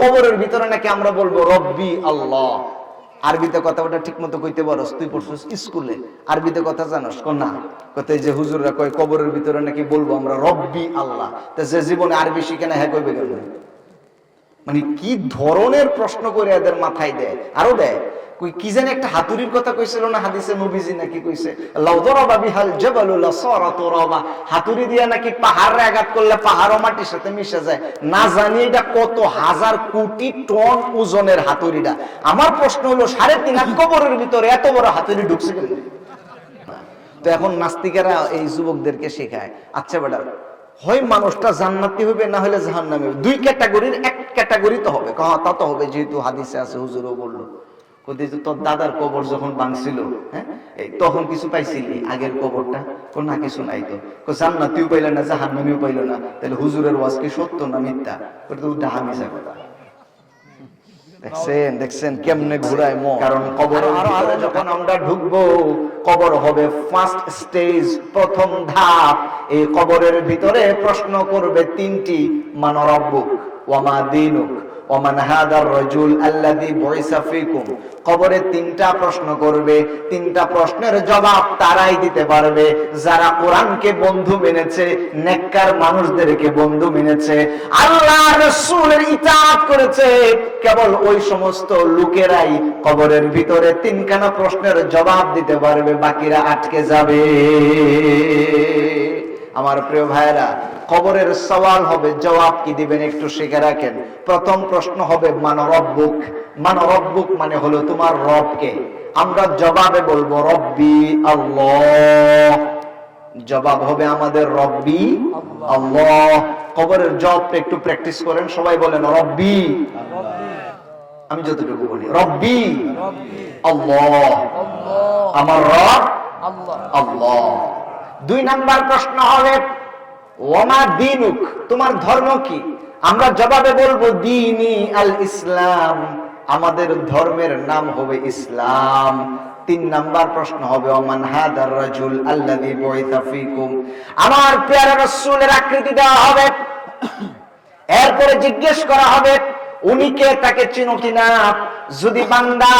কবরের ভিতরে নাকি আমরা বলব, রব্বি আল্লাহ। আরবিতে কথা ওটা ঠিক মতো কইতে পারস, তুই পড়ছিস স্কুলে। আরবিতে কথা জানোস না। কত যে হুজুররা কয়, কবরের ভিতরে নাকি বলব আমরা, রব্বি আল্লাহ। তা যে জীবনে আরবি শিখে না হ্যাঁ কইবে কেন মানে কি ধরনের প্রশ্ন করে এদের মাথায় দেয়? আরও দেয়? কি জানি একটা হাতুড়ির কথা কইছিল না হাদিসে নবীজি নাকি কইছে, লাউ দরাবা বিহাল হাতুড়ি দিয়া নাকি পাহাড়ে আঘাত করলে পাহাড়ও মাটির সাথে মিশে যায়। না জানি এটা কত হাজার কোটি টন ওজনের হাতুড়িটা। আমার প্রশ্ন হলো, সাড়ে তিন হাত কবরের ভিতরে এত বড় হাতুড়ি ঢুকছে তো এখন নাস্তিকেরা এই যুবকদেরকে শেখায় আচ্ছা বেটা, হয় মানুষটা জান্নাতি হবে না হলে জাহান্নামী দুই ক্যাটাগরির এক ক্যাটাগরি তো হবে। কহা, তা তো হবে, যেহেতু হাদিসে আছে, হুজুরও বলল। কোথায় তোর দাদার কবর যখন ভাঙছিল হ্যাঁ তখন কিছু পাইছিলি? আগের কবরটা? কো না কিছু নাই তো। জান্নাতিও পাইল না জাহান্নামিও পাইল না। তাহলে হুজুরের ওয়াজ কি সত্য না মিথ্যা? তো ডাহা মিশা কথা। দেখছেন দেখছেন কেমনে ঘুরায় মন। কারণ কবর যখন আমরা ঢুকবো কবর হবে ফার্স্ট স্টেজ প্রথম ধাপ। এই কবরের ভিতরে প্রশ্ন করবে তিনটি মানরব্বুক ওয়ামা দিনুক? কবরে তিনটা প্রশ্ন করবে, তিনটা প্রশ্নের জবাব তারাই দিতে পারবে। যারা কোরআনকে বন্ধু মেনেছে, নেককার মানুষদেরকে বন্ধু মেনেছে, আল্লাহ রাসূলের ইতাআত করেছে। কেবল ওই সমস্ত লোকেরাই কবরের ভিতরে তিনখানা প্রশ্নের জবাব দিতে পারবে, বাকিরা আটকে যাবে। আমার প্রিয় ভাইরা কবরের সওয়াল হবে, জবাব কি দিবেন একটু শিখে রাখেন। প্রথম প্রশ্ন হবে মানরব্বুক মানরব্বুক মানে হলো তোমার রবকে। আমরা জবাবে বলব, রব্বি আল্লাহ। জবাব হবে আমাদের, রব্বি আল্লাহ। কবরের জবটা একটু প্র্যাকটিস করেন, সবাই বলেন, রব্বি। আমি যতটুকু বলি, রব্বি আল্লাহ। আমার রব আল্লাহ। দুই নাম্বার প্রশ্ন হবে, ওমা দিনুক, তোমার ধর্ম কি? আমরা জবাবে বলব, দিনী আল ইসলাম, আমাদের ধর্মের নাম হবে ইসলাম। তিন নাম্বার প্রশ্ন হবে, ওমান হাদার রাজুল আল্লাযী বুইসা ফীকুম? আমার পেয়ারা রাসূলের আকৃতি দেওয়া হবে, এরপরে জিজ্ঞেস করা হবে উনিকে তাকে চিনো কিনা যদি বান্দা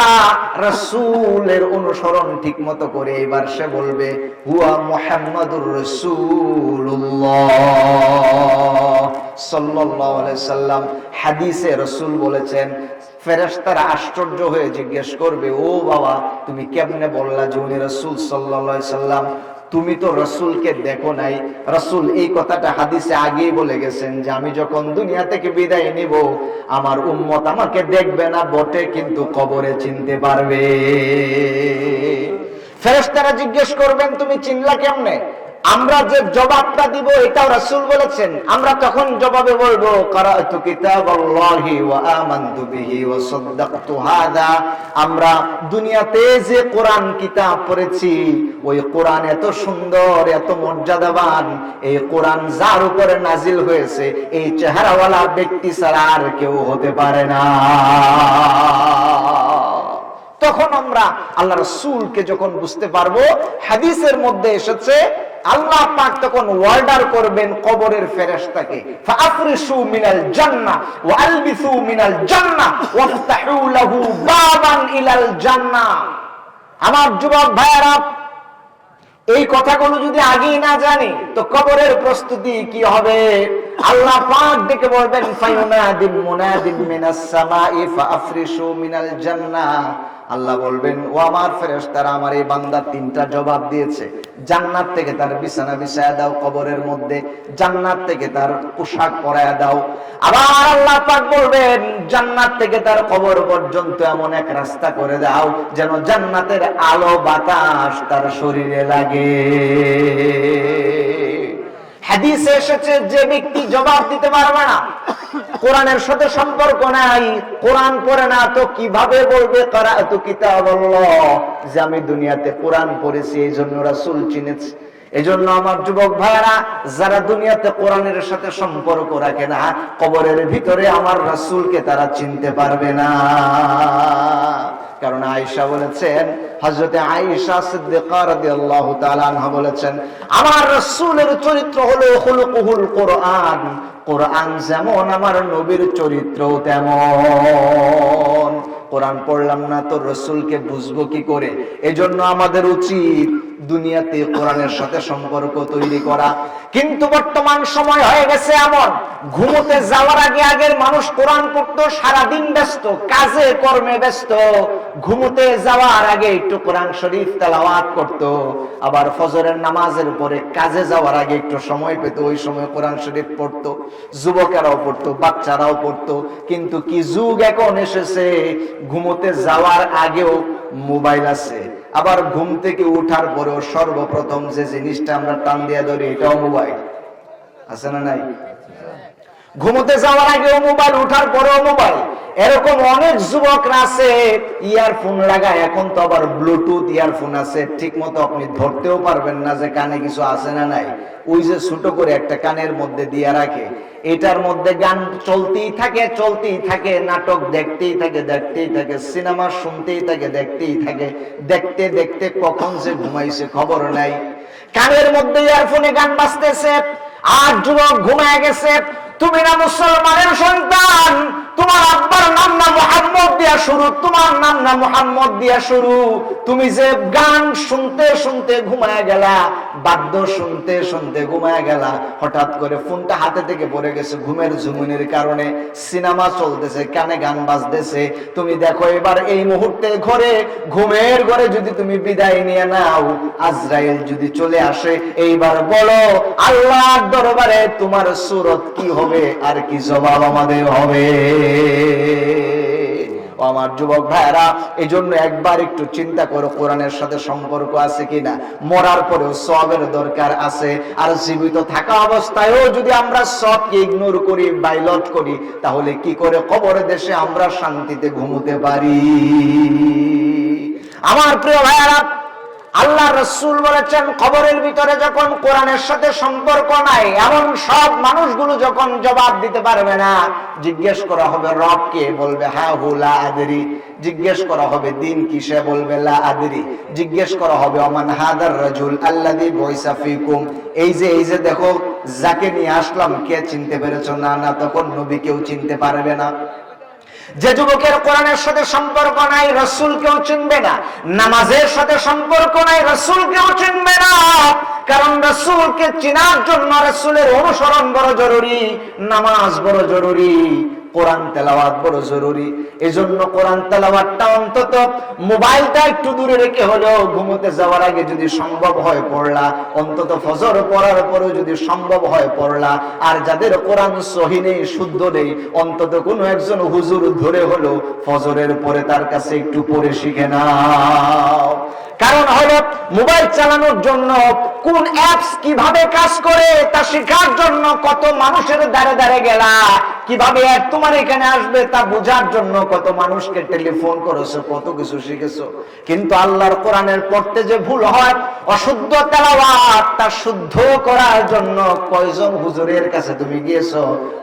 রসুলের অনুসরণ ঠিক মতো করে, এবার সে বলবে, হুয়া মোহাম্মদুর রসুল্লাহ সাল্লাম হাদিসে রসুল বলেছেন, ফেরেশতারা আশ্চর্য হয়ে জিজ্ঞেস করবে, ও বাবা, তুমি কেমনে বললা যে উনি রসুল আলাইহি সাল্লাম তুমি তো রসুলকে দেখো নাই। রসুল এই কথাটা হাদিসে আগেই বলে গেছেন যে, আমি যখন দুনিয়া থেকে বিদায় নিব, আমার উম্মত আমাকে দেখবে না, বটে কিন্তু কবরে চিনতে পারবে। ফেরেস্তারা জিজ্ঞেস করবেন, তুমি চিনলা কেমনে? আমরা যে জবাবটা দিব এটাও রাসূল বলেছেন। আমরা তখন জবাবে বলব আমরা দুনিয়াতে যে কোরআন কিতাব পড়েছি, ওই কোরআন এত সুন্দর, এত মর্যাদাবান, এই কোরআন যার উপরে নাজিল হয়েছে, এই চেহারাওয়ালা ব্যক্তি ছাড়া আর কেউ হতে পারে না। তখন আমরা আল্লাহ রসুলকে যখন বুঝতে পারব, হাদিসের মধ্যে এসেছে আল্লাহ পাক তখন ওয়ার্ডার করবেন কবরের ফেরেশতাকে। ফাফরিসু মিনাল জান্নাহ ওয়া আলবিসু মিনাল জান্নাহ ওয়াফতাহু লাহু বাবান ইলাল জান্নাহ আমার যুবক ভাইয়েরা, এই কথাগুলো যদি আগেই না জানি, তো কবরের প্রস্তুতি কি হবে? আল্লাহ পাক ডেকে বলবেন ফায়ুনাদিম মুনাদিম মিনাস সামাই ফাফরিসু মিনাল জান্নাহ আল্লাহ বলবেন, ও আমার ফেরেশতারা, আমার এই বান্দা তিনটা জবাব দিয়েছে। জান্নাত থেকে তার বিছানা বিছায়া দাও কবরের মধ্যে, জান্নাত থেকে তার পোশাক পরায়া দাও। আবার আল্লাহ পাক বলবেন, জান্নাত থেকে তার কবর পর্যন্ত এমন এক রাস্তা করে দাও, যেন জান্নাতের আলো বাতাস তার শরীরে লাগে। হাদিসে এসেছে, যে ব্যক্তি জবাব দিতে পারবে না কোরআনের সাথে সম্পর্ক নাই। কোরআন পড়ে না, তো কীভাবে বলবে তারা এত কিতাব যে আমি দুনিয়াতে কোরআন পড়েছি এই জন্য রাসুল চিনেছি। এজন্য আমার যুবক ভাইরা যারা দুনিয়াতে কোরআনের সাথে সম্পর্ক রাখে না, কবরের ভিতরে আমার রাসূলকে তারা চিনতে পারবে না। কারণ আয়েশা বলেছেন, হযরতে আয়েশা সিদ্দিকা রাদিয়াল্লাহু তাআলা আনহা বলেছেন, আমার রাসূলের চরিত্র হলো খুলুকুহুল কোরআন। কোরআন যেমন আমার নবীর চরিত্র তেমন। কোরআন পড়লাম না তো রসুলকে বুঝব কি করে? এজন্য আমাদের উচিত দুনিয়াতে কোরআনের সাথে সম্পর্ক তৈরি করা। কিন্তু বর্তমান সময় হয়ে গেছে এমন। ঘুমোতে যাওয়ার আগে আগের মানুষ কোরআন পড়তো, সারাদিন ব্যস্ত, কাজে, কর্মে ব্যস্ত। ঘুমোতে যাওয়ার আগে একটু কোরআন শরীফ তেলাওয়াত করত। আবার ফজরের নামাজের পরে কাজে যাওয়ার আগে একটু সময় পেত, ওই সময় কোরআন শরীফ পড়তো। যুবকেরাও পড়তো, বাচ্চারাও পড়তো। কিন্তু কি যুগ এখন এসেছে? ঘুমোতে যাওয়ার আগেও মোবাইল আছে। আবার ঘুম থেকে উঠার পরেও সর্বপ্রথম যে জিনিসটা আমরা টান দিয়ে ধরি এটাও মোবাইল আছে না নাই? ঘুমোতে যাওয়ার আগেও মোবাইল উঠার পরেও মোবাইল এরকম অনেক যুবকরা আছে ইয়ারফোন লাগায়, এখন তো আবার ব্লুটুথ ইয়ারফোন আছে। ঠিক মতো আপনি ধরতেও পারবেন না যে কানে কিছু আছে না নাই। ওই যে ছোট করে একটা কানের মধ্যে দিয়ে রাখে। এটার মধ্যে গান চলতেই থাকে চলতেই থাকে, নাটক দেখতেই থাকে দেখতেই থাকে, সিনেমা শুনতেই থাকে, দেখতেই থাকে, দেখতে দেখতে কখন যে ঘুমাইছে খবর নাই। কানের মধ্যে ইয়ারফোনে গান বাজতেছে আর যুবক ঘুমায় গেছে তুমি না মুসলমানের সন্তান, তোমার আব্বার নাম না মোহাম্মদ দিয়া শুরু, তোমার নাম না মোহাম্মদ দিয়া শুরু। তুমি যে গান শুনতে শুনতে ঘুমায় গেলা, বাদ্য শুনতে শুনতে ঘুমায় গেলা, হঠাৎ করে ফোনটা হাতে থেকে পড়ে গেছে ঘুমের ঝুমুনির কারণে। সিনেমা চলতেছে, কানে গান বাজতেছে। তুমি দেখো এবার এই মুহূর্তে ঘরে, ঘুমের ঘরে যদি তুমি বিদায় নিয়ে নাও, আজরাইল যদি চলে আসে, এইবার বলো, আল্লাহর দরবারে তোমার সুরত কি হবে? আর কি জবাব আমাদের হবে? আমার যুবক ভাইরা এই জন্য একবার একটু চিন্তা করো, কোরআনের সাথে সম্পর্ক আছে কিনা? মরার পরেও সবের দরকার আছে, আর জীবিত থাকা অবস্থায়ও যদি আমরা সবকে ইগনোর করি বাইলট করি, তাহলে কি করে কবর দেশে আমরা শান্তিতে ঘুমোতে পারি? আমার প্রিয় ভাইয়ারা আল্লাহ রসুল বলেছেন খবরের ভিতরে যখন কোরআনের সাথে সম্পর্ক নাই, এমন সব মানুষগুলো যখন জবাব দিতে পারবে না, জিজ্ঞেস করা হবে, রব কে? বলবে হা হুলা আদেরি। জিজ্ঞেস করা হবে, দিন কিসে? বলবে, লা আদেরি। জিজ্ঞেস করা হবে অমান হাদার রাজুল আল্লাদি বৈসা ফিকুম? এই যে এই যে দেখো, যাকে নিয়ে আসলাম, কে চিনতে পেরেছ? না না, তখন নবী কেউ চিনতে পারবে না। যে যুবকের কোরআনের সাথে সম্পর্ক নাই রসুল কেউ চিনবে না। নামাজের সাথে সম্পর্ক নাই রসুল কেউ চিনবে না। কারণ রসুলকে চিনার জন্য রসুলের অনুসরণ বড় জরুরি, নামাজ বড় জরুরি। কোরআন তেলাওয়াত বড় জরুরি। এজন্য কোরআন তেলাওয়াতটা অন্তত মোবাইলটা একটু দূরে রেখে হলেও ঘুমোতে যাওয়ার আগে যদি সম্ভব হয় পড়লা, অন্তত ফজর পড়ার পরেও যদি সম্ভব হয় পড়লা। আর যাদের কোরআন সহি নেই, শুদ্ধ নেই, অন্তত কোনো একজন হুজুর ধরে হলো ফজরের পরে তার কাছে একটু পড়ে শিখে নাও। কারণ হলো মোবাইল চালানোর জন্য কোন অ্যাপস কীভাবে কাজ করে তা শেখার জন্য কত মানুষের দ্বারে দ্বারে গেলা, কীভাবে তোমার এখানে আসবে তা বোঝার জন্য কত মানুষকে টেলিফোন করেছ, কত কিছু শিখেছো। কিন্তু আল্লাহর কোরআনের পড়তে যে ভুল হয়, অশুদ্ধ তেলাওয়াত তা শুদ্ধ করার জন্য কয়জন হুজুরের কাছে তুমি গিয়েছো,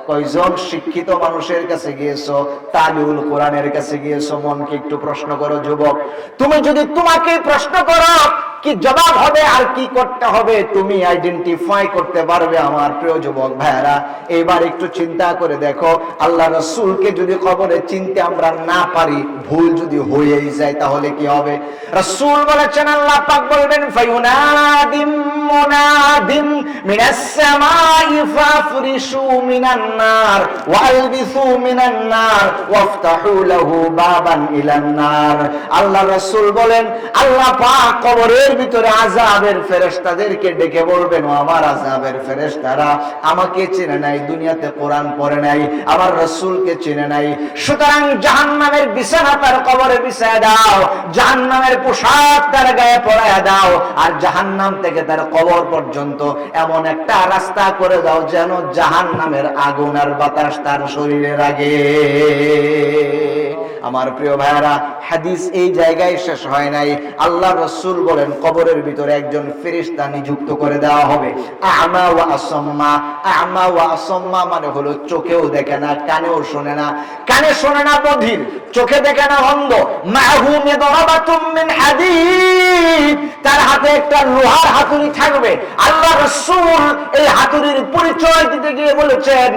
কয়জন শিক্ষিত মানুষের কাছে গিয়েছো তালিউল কোরআনের কাছে গিয়েছো, মনকে একটু প্রশ্ন করো, যুবক। তুমি যদি তোমাকে প্রশ্ন করো। কি জবাব হবে আর কি করতে হবে তুমি আইডেন্টিফাই করতে পারবে আমার প্রিয় যুবক ভাইরা এবার একটু চিন্তা করে দেখো, আল্লাহ রসুলকে যদি খবরে চিনতে আমরা না পারি, ভুল যদি হয়েই যায় তাহলে কি হবে? রসুল বলেছেন, আল্লাহ পাক বলবেন ফায়ুনাদিম মুনাদিম মিনাস সামাই ফাফরিশু মিনান নার, ওয়ালবিসু মিনান নার, ওয়াফতাহু লাহু বাবান ইলান নার। আল্লাহ রাসূল বলেন, আল্লাহ পাক কবরের ভিতরে আযাবের ফেরেশতাদেরকে ডেকে বলবেন আমার আযাবের ফেরেশতারা আমাকে চেনে নাই, দুনিয়াতে কোরআন পড়ে নাই, আমার রাসূলকে চেনে নাই। সুতরাং জাহান্নামের বিছানা তার কবরে বিছায় দাও, জাহান্নামের পোশাক তার গায়ে পরায় দাও, আর জাহান্নাম থেকে তার কবর পর্যন্ত এমন একটা রাস্তা করে দাও যেন জাহান্নামের আগুন আর বাতাস তার শরীরের আগে আমার প্রিয় ভাইরা হাদিস এই জায়গায় শেষ হয় নাই। আল্লাহ রসুল বলেন, কবরের ভিতরে একজন ফেরিস্তা নিযুক্ত করে দেওয়া হবে। আমা ও আসম্মা। আমা ওয়া আসম্মা মানে হলো চোখেও দেখে না, কানেও শোনে না। কানে শোনে না বধির চোখে দেখে না অন্ধ। মাহু মিদরাবাতুম মিন হাদিদ। তার হাতে একটা লোহার হাতুড়ি থাকবে। আল্লাহ রাসূল এই হাতুড়ির পরিচয় দিতে গিয়ে বলেছেন,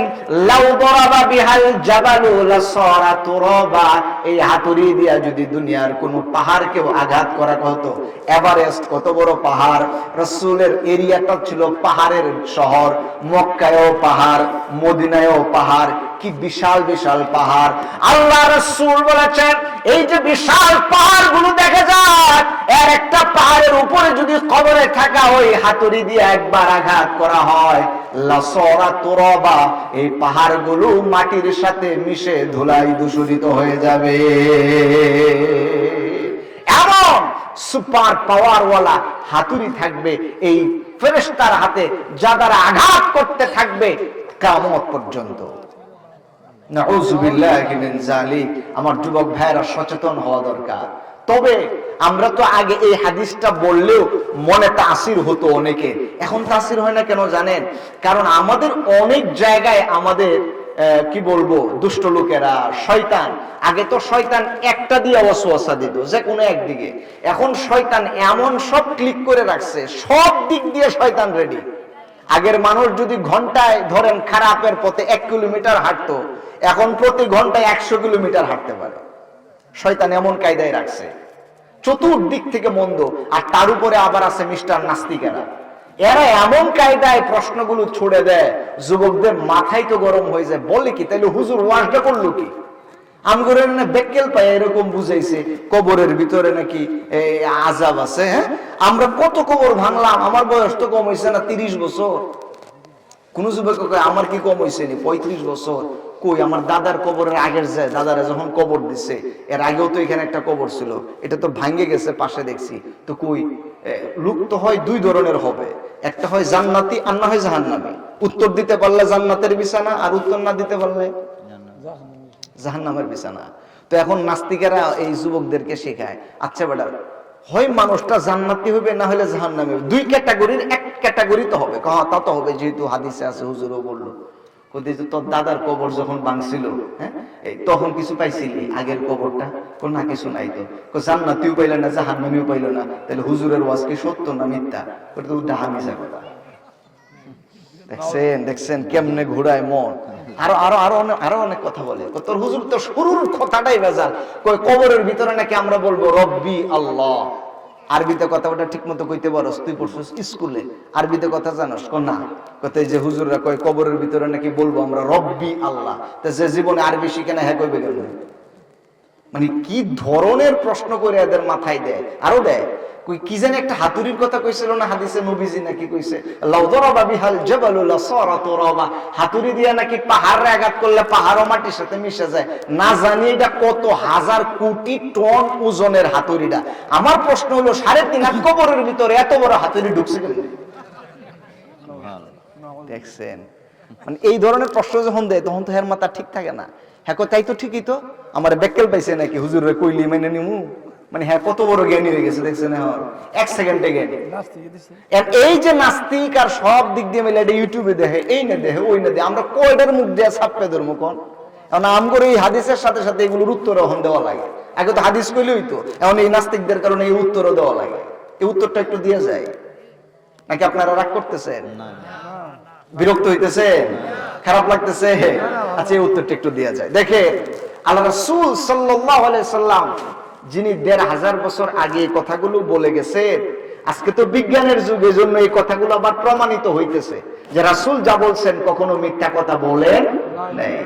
লাউ দরাবা বিহাল জাবালু লাসারা তুরাবা। এই হাতুড়ি দিয়া যদি দুনিয়ার কোনো পাহাড়কেও আঘাত করা হতো এভারেস্ট কত বড় পাহাড়। রসুলের এরিয়াটা ছিল পাহাড়ের শহর, মক্কায়ও পাহাড়, মদিনায়ও পাহাড়। কি বিশাল বিশাল পাহাড়। আল্লাহ রসুল বলেছেন, এই যে বিশাল পাহাড়গুলো দেখে যায়, এর একটা পাহাড়ের উপরে যদি কবরে থাকা ওই হাতুড়ি দিয়ে একবার আঘাত করা হয় লাসরা তুরাবা, এই পাহাড়গুলো মাটির সাথে মিশে ধুলাই দূষিত হয়ে যাবে। এমন সুপার পাওয়ার ওয়ালা হাতুড়ি থাকবে, এই ফেরেশতার হাতে যা দ্বারা আঘাত করতে থাকবে কামত পর্যন্ত। আমার যুবক ভাইরা সচেতন হওয়া দরকার। তবে আমরা তো আগে এই হাদিসটা বললেও মনে তাসির হতো অনেকে। এখন তাসির হয় না কেন জানেন? কারণ আমাদের অনেক জায়গায় আমাদের কি বলব, দুষ্ট লোকেরা, শয়তান। আগে তো শয়তান একটা দিয়ে অসুয়াশা দিত, যে কোনো একদিকে। এখন শয়তান এমন সব ক্লিক করে রাখছে, সব দিক দিয়ে শয়তান রেডি আগের মানুষ যদি ঘন্টায় ধরেন খারাপের পথে এক কিলোমিটার হাঁটতো এখন প্রতি ঘন্টায় একশো কিলোমিটার হাঁটতে পারে। শয়তান এমন কায়দায় রাখছে। চতুর্দিক থেকে মন্দ, আর তার উপরে আবার আছে মিস্টার নাস্তিকেরা। এরা এমন কায়দায় প্রশ্নগুলো ছুড়ে দেয়, যুবকদের মাথায় তো গরম হয়ে যায়। বলে কি? তাহলে হুজুর ওয়াজটা করল কি? আমগরের না বেকেল পায়, এরকম বুঝাইছে, কবরের ভিতরে নাকি আজাব আছে হ্যাঁ? আমরা কত কবর ভাঙলাম, আমার বয়স তো কম হয়েছে না, তিরিশ বছর। কোন যুবক আমার কি কম হয়েছে নি? পঁয়ত্রিশ বছর। কই আমার দাদার কবরের আগের যায় দাদারা যখন কবর দিছে এর আগেও তো এখানে একটা কবর ছিল। এটা তো ভাঙ্গে গেছে পাশে দেখছি। তো কই এ, লোক তো হয় দুই ধরনের হবে। একটা হয় জান্নাতি আর না হয় জাহান্নামি। উত্তর দিতে পারলে জান্নাতের বিছানা আর উত্তর না দিতে পারলে জাহান্নামের বিছানা। তো এখন নাস্তিকেরা এই যুবকদেরকে শেখায় আচ্ছা বেটা হয় মানুষটা জান্নাতি হবে না হলে জাহান্নামী দুই ক্যাটাগরির এক ক্যাটাগরি তো হবে। তা তো হবে যেহেতু হাদিসে আছে হুজুরও বলল। তোর দাদার কবর যখন হ্যাঁ তখন কিছু পাইছিলি, আগের কবরটা? কোন না, কিছু নাই তো। জান্নাতিও না, জাহান্নামিও পাইল না। তাহলে হুজুরের ওয়াজ কি সত্য না মিথ্যা? তো কথা। দেখছেন দেখছেন কেমনে ঘুরায় মন। আরও আরও আরও অনেক আরও অনেক কথা বলে। তোর হুজুর তো শুরুর কথাটাই বেজাল কবরের ভিতরে নাকি আমরা বলব, রব্বি আল্লাহ। আরবিতে কথা ঠিক মতো কইতে পারস, তুই পড়ছিস স্কুলে। আরবিতে কথা জানস? না। কত যে হুজুররা কয়, কবরের ভিতরে নাকি বলব আমরা, রব্বি আল্লাহ। তা যে জীবনে আরবি শিখে না হ্যাঁ কইবে কেন মানে কি ধরনের প্রশ্ন করে এদের মাথায় দেয়? আরও দেয়? কই কি জানি একটা হাতুড়ির কথা কইছিল না হাদিসে নবীজি নাকি কইছে লাউ দরাবা বিহাল জাবালু লাসারা তুরাবা হাতুড়ি দিয়া নাকি পাহাড়ে আঘাত করলে পাহাড়ও মাটির সাথে মিশে যায়। না জানি এটা কত হাজার কোটি টন ওজনের হাতুড়িটা। আমার প্রশ্ন হলো সাড়ে তিন হাত কবরের ভিতরে এত বড় হাতুড়ি ঢুকছে কেন দেখছেন? মানে এই ধরনের প্রশ্ন যখন দেয় তখন তো হের মাথা ঠিক থাকে না। হ্যাঁ তাই তো ঠিকই তো। আমার বেকেল পাইছে নাকি? হুজুর কইলি মেনে নিমু? মানে হ্যাঁ কত বড় জ্ঞানী হয়ে গেছে, দেখছেন এক সেকেন্ডে জ্ঞানী। এই যে নাস্তিক আর সব দিক দিয়ে মিলে এটা ইউটিউবে দেখে, এই না দেখে, ওই না দেখে। আমরা কয়টার মুখ দিয়ে ছাপে ধরবো কোন? এখন আমগর এই হাদিসের সাথে সাথে এগুলোর উত্তর এখন দেওয়া লাগে। আগে তো হাদিস কইলেই তো এখন এই নাস্তিকদের কারণে এই উত্তরও দেওয়া লাগে। এই উত্তরটা একটু দিয়ে যায়। নাকি আপনারা রাগ করতেছেন? বিরক্ত হইতেছে খারাপ লাগতেছে? আচ্ছা এই উত্তরটা একটু দেওয়া যায়। দেখে আল্লাহ রাসূল সাল্লাল্লাহু আলাইহি সাল্লাম যিনি দেড় হাজার বছর আগে এই কথাগুলো বলে গেছে, আজকে তো বিজ্ঞানের যুগের জন্য এই কথাগুলো আবার প্রমাণিত হইতেছে যে রাসুল যা বলছেন কখনো মিথ্যা কথা বলেন নেই।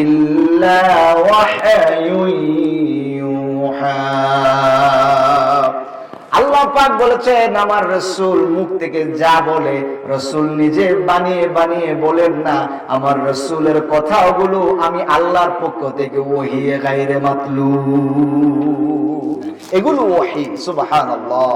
ইল্লা আল্লাহ পাক বলেছেন, আমার রসুল মুখ থেকে যা বলে, রসুল নিজে বানিয়ে বানিয়ে বলেন না। আমার রসুলের কথাগুলো আমি আল্লাহর পক্ষ থেকে ওহিয়ে গাইরে মাতলু এগুলো ওহি, সুবহানাল্লাহ।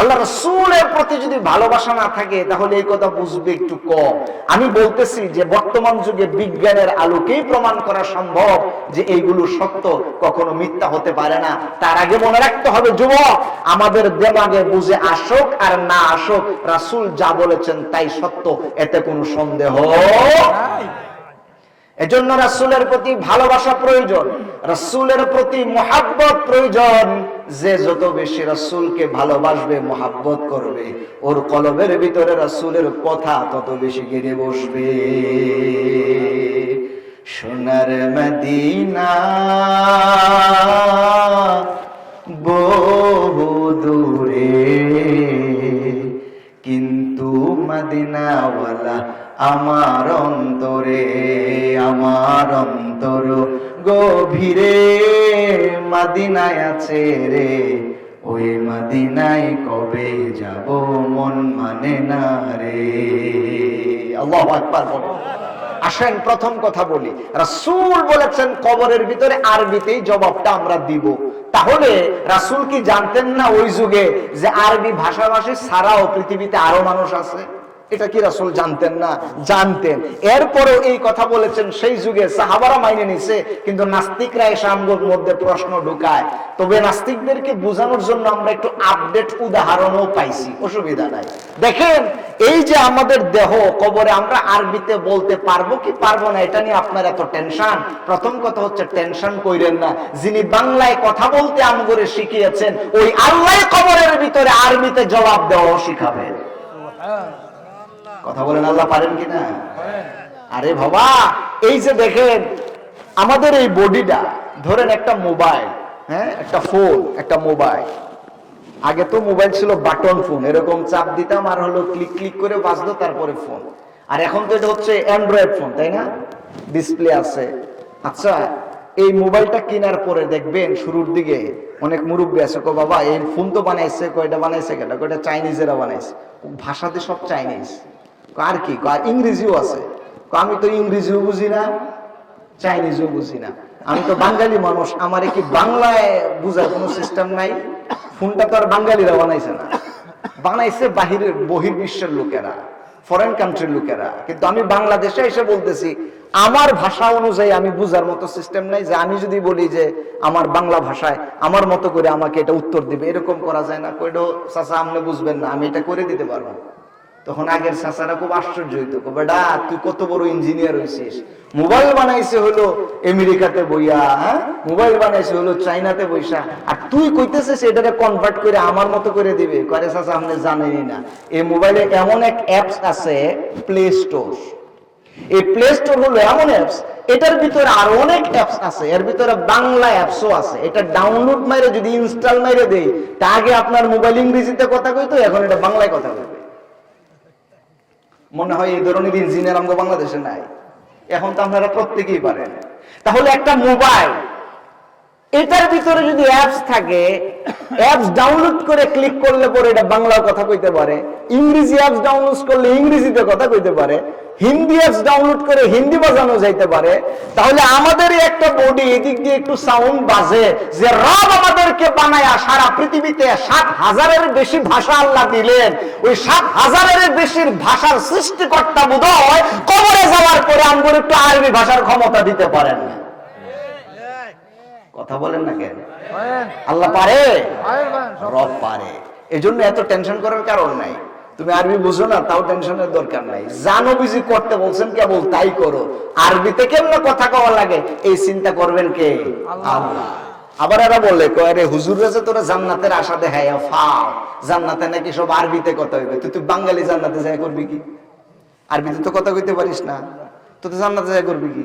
আল্লাহ রসুলের প্রতি যদি ভালোবাসা না থাকে, তাহলে এই কথা বুঝবে একটু কম। আমি বলতেছি যে বর্তমান যুগে বিজ্ঞানের আলোকেই প্রমাণ করা সম্ভব যে এইগুলো সত্য, কখনো মিথ্যা হতে পারে না। তার আগে মনে রাখতে হবে, যুবক, আমাদের দেমাগে বুঝে আসুক আর না আসুক, রাসুল যা বলেছেন তাই সত্য, এতে কোনো সন্দেহ এজন্য রাসুলের প্রতি ভালোবাসা প্রয়োজন। রাসুলের প্রতি মহাব্বত প্রয়োজন। যে যত বেশি রাসুলকে ভালোবাসবে, মহাব্বত করবে, ওর কলবের ভিতরে রাসুলের কথা তত বেশি গেড়ে বসবে। সোনার মদিনা বহু দূরে, কিন্তু মদিনাওয়ালা আমার অন্তরে, আমার অন্তর গভীরে, মাদিনায় আছে রে। ওই মাদিনায় কবে যাব মন মানে না রে। আসেন, প্রথম কথা বলি। রাসূল বলেছেন, কবরের ভিতরে আরবিতেই জবাবটা আমরা দিব। তাহলে রাসূল কি জানতেন না ওই যুগে যে আরবি ভাষাভাষী ছাড়াও পৃথিবীতে আরও মানুষ আছে? এটা কি রাসূল জানতেন না? জানতেন। এরপরেও এই কথা বলেছেন সেই যুগে সাহাবারা মাইনে নিছে, কিন্তু নাস্তিকরা এসে আমগোর মধ্যে প্রশ্ন ঢুকায়। তবে নাস্তিকদেরকে বোঝানোর জন্য আমরা একটু আপডেট উদাহরণও পাইছি, অসুবিধা নাই। দেখেন, এই যে আমাদের দেহ কবরে আমরা আরবিতে বলতে পারব কি পারব না, এটা নিয়ে আপনার এত টেনশন? প্রথম কথা হচ্ছে টেনশন কইরেন না। যিনি বাংলায় কথা বলতে আমগরে শিখিয়েছেন, ওই আল্লাহ কবরের ভিতরে আরবিতে জবাব দেওয়াও শিখাবেন। কথা বলেন আল্লাহ পারেন কিনা? আরে বাবা, এই যে দেখেন, আমাদের এই বডিটা, ধরেন একটা মোবাইল হ্যাঁ একটা ফোন, একটা মোবাইল। আগে তো মোবাইল ছিল বাটন ফোন, এরকম চাপ দিতাম আর হলো ক্লিক ক্লিক করে বাজতো তারপরে ফোন। আর এখন তো এটা হচ্ছে অ্যান্ড্রয়েড ফোন, তাই না? ডিসপ্লে আছে। আচ্ছা এই মোবাইলটা কেনার পরে দেখবেন শুরুর দিকে অনেক মুরব্বী আছে কো বাবা, এই ফোন তো বানাইছে, কয়টা বানাইছে, কেটা? কয়টা চাইনিজেরা বানাইছে। ভাষাতে সব চাইনিজ আর কি? ইংরেজিও আছে। আমি তো ইংরেজিও বুঝি না, চাইনিজও বুঝি না। আমি তো বাঙালি মানুষ, আমার কি বাংলায় বুঝার কোনো সিস্টেম নাই? ফোনটা তো আর বাঙালিরা বানাইছে না। বানাইছে বাহিরের বহির্বিশ্বের লোকেরা ফরেন কান্ট্রির লোকেরা। কিন্তু আমি বাংলাদেশে এসে বলতেছি, আমার ভাষা অনুযায়ী আমি বুঝার মতো সিস্টেম নাই যে আমি যদি বলি যে আমার বাংলা ভাষায় আমার মতো করে আমাকে এটা উত্তর দিবে। এরকম করা যায় না। কইডো, চাচা, আপনি বুঝবেন না, আমি এটা করে দিতে পারব। তখন আগের চাচারা খুব আশ্চর্য হইতো বেটা তুই কত বড় ইঞ্জিনিয়ার হয়েছিস মোবাইল বানাইছে হলো আমেরিকাতে বইয়া হ্যাঁ? মোবাইল বানাইছে হলো চাইনাতে বইসা। আর তুই কইতেছিস এটাকে কনভার্ট করে আমার মতো করে দিবে? করে চাচা, আপনি জানেনই না। এই মোবাইলে এমন এক অ্যাপস আছে প্লে স্টোর এই প্লে স্টোর হলো এমন অ্যাপস এটার ভিতরে আরও অনেক অ্যাপস আছে, এর ভিতরে বাংলা অ্যাপসও আছে। এটা ডাউনলোড মাইরে যদি ইনস্টল মাইরে দেই, তা আগে আপনার মোবাইল ইংরেজিতে কথা কইতো, এখন এটা বাংলায় কথা কইবে মনে হয় এই ধরনের ইঞ্জিনিয়ার আমাদের বাংলাদেশে নাই। এখন তো আপনারা প্রত্যেকেই পারেন। তাহলে একটা মোবাইল, এটার ভিতরে যদি অ্যাপস থাকে অ্যাপস ডাউনলোড করে ক্লিক করলে পরে এটা বাংলা কথা কইতে পারে, ইংরেজি অ্যাপস ডাউনলোড করলে ইংরেজিতে কথা কইতে পারে, হিন্দি অ্যাপস ডাউনলোড করে হিন্দি বাজানো যাইতে পারে, তাহলে আমাদের একটা বডি এদিক দিয়ে একটু সাউন্ড বাজে যে রব আমাদেরকে বানায়া সারা পৃথিবীতে সাত হাজারের বেশি ভাষা আল্লাহ দিলেন। ওই সাত হাজারের বেশির ভাষার সৃষ্টিকর্তা বোধ হয় কবরে যাওয়ার পরে আমগুলো একটু আরবি ভাষার ক্ষমতা দিতে পারেন না। কথা বলেন না কেন? আল্লাহ পারে? রব পারে। এই জন্য এত টেনশন করার কারণ নাই। তুমি আরবি বুঝো না তাও টেনশনের দরকার নাই। জানো বুঝি করতে বলছেন কেবল তাই করো। আরবিতে কেমন কথা কওয়া লাগে? এই চিন্তা করবেন কে? আল্লাহ। আবার এরা বলে কয়ে হুজুর যে তোরা জান্নাতের আশা দেখায় ফাও জান্নাতে নাকি সব আরবিতে কথা হইবে তুই তুই বাঙালি জান্নাতে যাই করবি কি? আরবিতে তো কথা কইতে পারিস না। তো তুই জান্নাতে যাই করবি কি?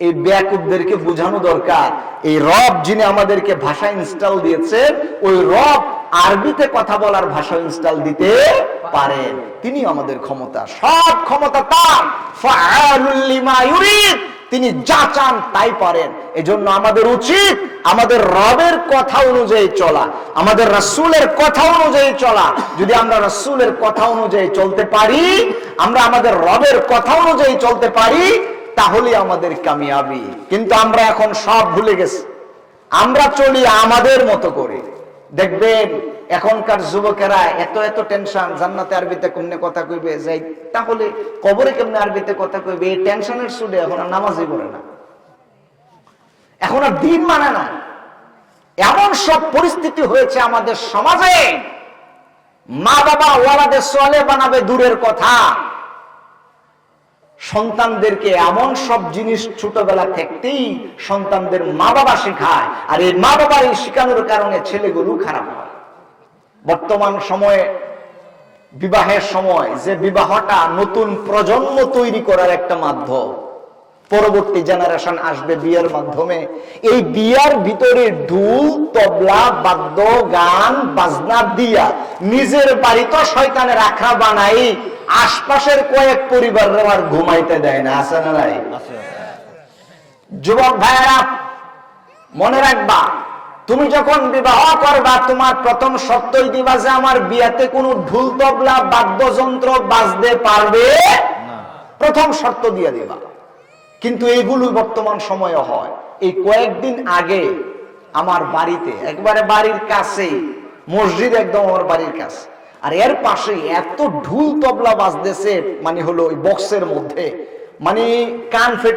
এই ব্যাকুবদেরকে বোঝানো দরকার। এই রব যিনি আমাদেরকে ভাষা ইনস্টল দিয়েছেন ওই রব আরবিতে কথা বলার ভাষা ইনস্টল দিতে পারেন। তিনি আমাদের ক্ষমতা। সব ক্ষমতা তার। তিনি যা চান তাই পারেন। এজন্য আমাদের উচিত আমাদের রবের কথা অনুযায়ী চলা, আমাদের রাসূলের কথা অনুযায়ী চলা। যদি আমরা রাসূলের কথা অনুযায়ী চলতে পারি, আমরা আমাদের রবের কথা অনুযায়ী চলতে পারি তাহলে আমাদের কামিয়াবি। কিন্তু আমরা এখন সব ভুলে গেছি। আমরা চলি আমাদের মতো করে। দেখবেন এখনকার যুবকেরা এত এত টেনশন জান্নাতে আরবিতে কেমনে কথা কইবে? যাই, তাহলে কবরে কেমনে আরবিতে কথা কইবে? এই টেনশনের সুদে এখন আর নামাজই পড়ে না। এখন আর দিন মানে না। এমন সব পরিস্থিতি হয়েছে আমাদের সমাজে। মা বাবা ওয়ালাদের সোয়ালে বানাবে দূরের কথা। সন্তানদেরকে এমন সব জিনিস ছোটবেলা থেকেই সন্তানদের মা বাবা শেখায়। আর এই মা বাবার এই শেখানোর কারণে ছেলেগুলো খারাপ হয়। বর্তমান সময়ে বিবাহের সময় যে বিবাহটা নতুন প্রজন্ম তৈরি করার একটা মাধ্যম পরবর্তী জেনারেশন আসবে বিয়ের মাধ্যমে এই বিয়ার ভিতরে ঢুল তবলা বাদ্য গান বাজনা দিয়া নিজের বাড়ি তো শয়তানের আখড়া বানাই আশপাশের কয়েক পরিবার আর ঘুমাইতে দেয় না আছে না নাই? যুবক ভাইয়েরা মনে রাখবা তুমি যখন বিবাহ করবা তোমার প্রথম শর্তই দিবা যে আমার বিয়াতে কোনো ঢুল তবলা বাদ্যযন্ত্র বাজতে পারবে? প্রথম শর্ত দিয়ে দিবা। কিন্তু এইগুলো বর্তমান সময়ে হয়। এই কয়েকদিন আগে আমার বাড়িতে একবারে বাড়ির কাছে মসজিদ একদম আমার বাড়ির কাছে। আর এর পাশে এত ঢুল তবলা বাজতেছে মানে হলো ওই বক্সের মধ্যে। মানে কান ফেটে